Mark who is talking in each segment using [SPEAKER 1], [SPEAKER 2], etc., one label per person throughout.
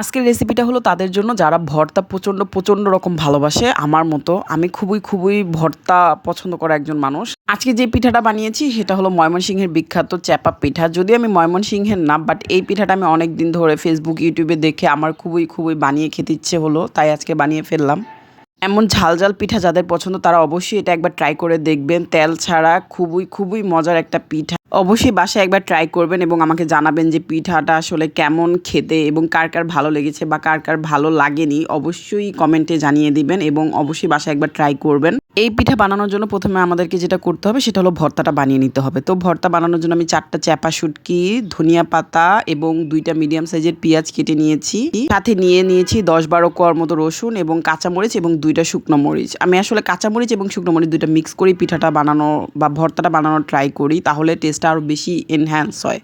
[SPEAKER 1] আজকের রেসিপিটা হলো তাদের জন্য যারা ভর্তা প্রচণ্ড প্রচণ্ড রকম ভালোবাসে, আমার মতো। আমি খুবই খুবই ভর্তা পছন্দ করা একজন মানুষ। আজকে যে পিঠাটা বানিয়েছি, সেটা হলো ময়মনসিংহের বিখ্যাত চ্যাপা পিঠা। যদি আমি ময়মনসিংহের না বাট এই পিঠাটা আমি অনেক দিন ধরে ফেসবুক ইউটিউবে দেখে আমার খুবই খুবই বানিয়ে খেতে ইচ্ছে হলো, তাই আজকে বানিয়ে ফেললাম। এমন ঝাল ঝাল পিঠা যাদের পছন্দ, তারা অবশ্যই এটা একবার ট্রাই করে দেখবেন। তেল ছাড়া খুবই খুবই মজার একটা পিঠা। অবশ্যই বাসায় একবার ট্রাই করবেন এবং আমাকে জানাবেন যে পিঠাটা আসলে কেমন খেতে এবং কার কার ভালো লেগেছে বা কার কার ভালো লাগেনি। অবশ্যই কমেন্টে জানিয়ে দিবেন এবং অবশ্যই বাসায় একবার ট্রাই করবেন। এই পিঠা বানানোর জন্য প্রথমে আমাদেরকে যেটা করতে হবে সেটা হলো ভর্তাটা বানিয়ে নিতে হবে। তো ভর্তা বানানোর জন্য আমি চারটা চ্যাপা শুটকি, ধনিয়া পাতা এবং দুইটা মিডিয়াম সাইজের পেঁয়াজ কেটে নিয়েছি। সাথে নিয়ে নিয়েছি দশ বারো কর মতো রসুন এবং কাঁচামরিচ এবং দুইটা শুকনো মরিচ। আমি আসলে কাঁচামরিচ এবং শুকনো মরিচ দুইটা মিক্স করেই পিঠাটা বানানো বা ভর্তাটা বানানোর ট্রাই করি, তাহলে টেস্টটা আরও বেশি এনহ্যান্স হয়।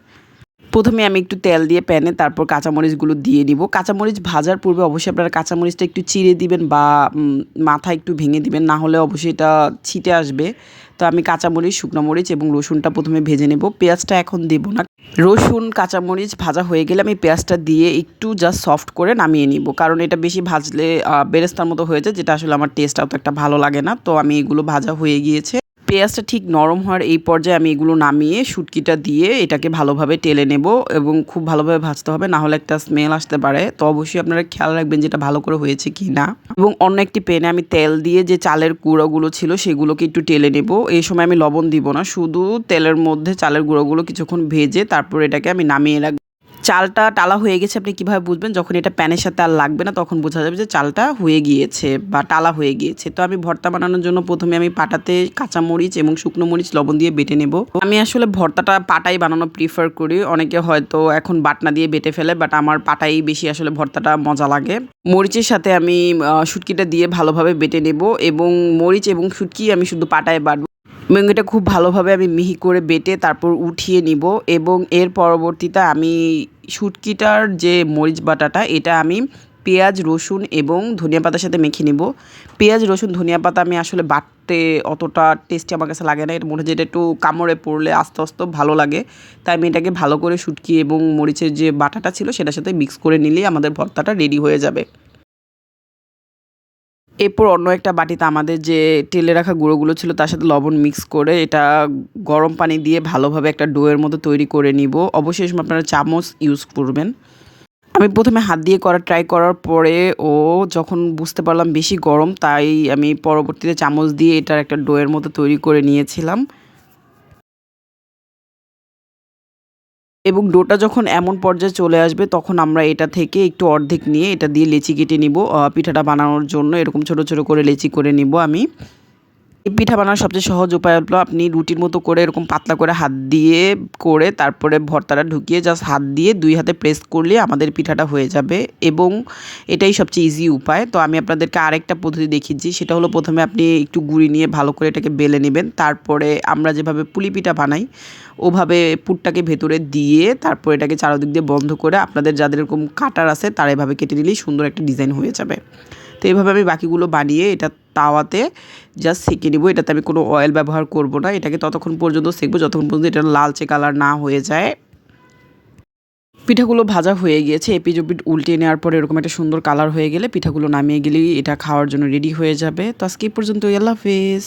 [SPEAKER 1] প্রথমে আমি একটু তেল দিয়ে প্যানে তারপর কাঁচামরিচগুলো দিয়ে নিব। কাঁচামরিচ ভাজার পূর্বে অবশ্যই আপনারা কাঁচামরিচটা একটু চিড়ে দিবেন বা মাথা একটু ভেঙে দিবেন, না হলে অবশ্যই এটা ছিটে আসবে। তো আমি কাঁচামরিচ, শুকনো মরিচ এবং রসুনটা প্রথমে ভেজে নেব। পেঁয়াজটা এখন দেব না। রসুন, কাঁচামরিচ ভাজা হয়ে গেলে আমি পেঁয়াজটা দিয়ে একটু জাস্ট সফট করে নামিয়ে নিব। কারণ এটা বেশি ভাজলে বেরেস্তার মতো হয়ে যায়, যেটা আসলে আমার টেস্ট অত একটা ভালো লাগে না। তো আমি এগুলো ভাজা হয়ে গিয়েছে। পেঁয়াজটা ঠিক নরম হওয়ার এই পর্যায়ে আমি এগুলো নামিয়ে শুটকিটা দিয়ে এটাকে ভালোভাবে টেলে নেব এবং খুব ভালোভাবে ভাজতে হবে, না হলে একটা স্মেল আসতে পারে। তো অবশ্যই আপনারা খেয়াল রাখবেন যেটা ভালো করে হয়েছে কি না এবং অন্য একটি প্যানে আমি তেল দিয়ে যে চালের গুঁড়োগুলো ছিল সেগুলোকে একটু টেলে নেব। এই সময় আমি লবণ দিব না, শুধু তেলের মধ্যে চালের গুঁড়োগুলো কিছুক্ষণ ভেজে তারপর এটাকে আমি নামিয়ে রাখব। চালটা টালা হয়ে গেছে, আপনি কীভাবে বুঝবেন? যখন এটা প্যানের সাথে আর লাগবে না, তখন বোঝা যাবে যে চালটা হয়ে গিয়েছে বা টালা হয়ে গিয়েছে। তো আমি ভর্তা বানানোর জন্য প্রথমে আমি পাটাতে কাঁচা মরিচ এবং শুকনো মরিচ, লবণ দিয়ে বেটে নেব। আমি আসলে ভর্তাটা পাটাই বানানো প্রিফার করি। অনেকে হয়তো এখন বাটনা দিয়ে বেটে ফেলে বাট আমার পাটাই বেশি আসলে ভর্তাটা মজা লাগে। মরিচের সাথে আমি শুটকিটা দিয়ে ভালোভাবে বেটে নেব এবং মরিচ এবং শুটকি আমি শুধু পাটায় বাটবো। এটা খুব ভালোভাবে আমি মিহি করে বেটে তারপর উঠিয়ে নিব এবং এর পরবর্তীতে আমি শুটকিটার যে মরিচ বাটাটা, এটা আমি পেঁয়াজ, রসুন এবং ধনিয়া পাতার সাথে মেখে নিব। পেঁয়াজ, রসুন, ধনিয়া পাতা আমি আসলে বাটতে অতটা টেস্টি আমার কাছে লাগে না। এটা মনে হয় যেটা একটু কামড়ে পড়লে আস্তে আস্তে ভালো লাগে। তাই আমি এটাকে ভালো করে শুটকি এবং মরিচের যে বাটাটা ছিল, সেটার সাথে মিক্স করে নিলেই আমাদের ভর্তাটা রেডি হয়ে যাবে। এরপর অন্য একটা বাটিতে আমাদের যে তেলে রাখা গুঁড়োগুলো ছিল, তার সাথে লবণ মিক্স করে এটা গরম পানি দিয়ে ভালোভাবে একটা ডোয়ের মতো তৈরি করে নিব। অবশ্যই আপনারা চামচ ইউজ করবেন। আমি প্রথমে হাত দিয়ে করা ট্রাই করার পরে ও যখন বুঝতে পারলাম বেশি গরম, তাই আমি পরবর্তীতে চামচ দিয়ে এটার একটা ডোয়ের মতো তৈরি করে নিয়েছিলাম। এবং ডোটা যখন এমন পর্যায়ে চলে আসবে, তখন আমরা এটা থেকে একটু অর্ধেক নিয়ে এটা দিয়ে লেচি কেটে নিব। পিঠাটা বানানোর জন্য এরকম ছোট ছোট করে লেচি করে নিব আমি। এই পিঠা বানানোর সবচেয়ে সহজ উপায় হলো আপনি রুটির মতো করে এরকম পাতলা করে হাত দিয়ে করে তারপরে ভর্তাটা ঢুকিয়ে জাস্ট হাত দিয়ে দুই হাতে প্রেস করলে আমাদের পিঠাটা হয়ে যাবে এবং এটাই সবচেয়ে ইজি উপায়। তো আমি আপনাদেরকে আরেকটা পদ্ধতি দেখিয়েছি, সেটা হলো প্রথমে আপনি একটু গুঁড়ি নিয়ে ভালো করে এটাকে বেলে নেবেন। তারপরে আমরা যেভাবে পুলি পিঠা বানাই, ওভাবে পুরটাকে ভেতরে দিয়ে তারপর এটাকে চারোদিক দিয়ে বন্ধ করে আপনাদের যাদের এরকম কাটার আছে তারা এভাবে কেটে নিলেই সুন্দর একটা ডিজাইন হয়ে যাবে। তো এইভাবে আমি বাকিগুলো বানিয়ে এটা তাওয়াতে জাস্ট সেঁকে নিব। এটাতে আমি কোনো অয়েল ব্যবহার করব না। এটাকে ততক্ষণ পর্যন্ত সেঁকবো। যতক্ষণ পর্যন্ত এটা লালচে কালার না হয়ে যায়। পিঠাগুলো ভাজা হয়ে গিয়েছে। এপিজ ওপিট উল্টে নেওয়ার পরে এরকম একটা সুন্দর কালার হয়ে গেলে পিঠাগুলো নামিয়ে গেলেই এটা খাওয়ার জন্য রেডি হয়ে যাবে। তো আজকে এই পর্যন্ত আল্লাহ হাফেজ।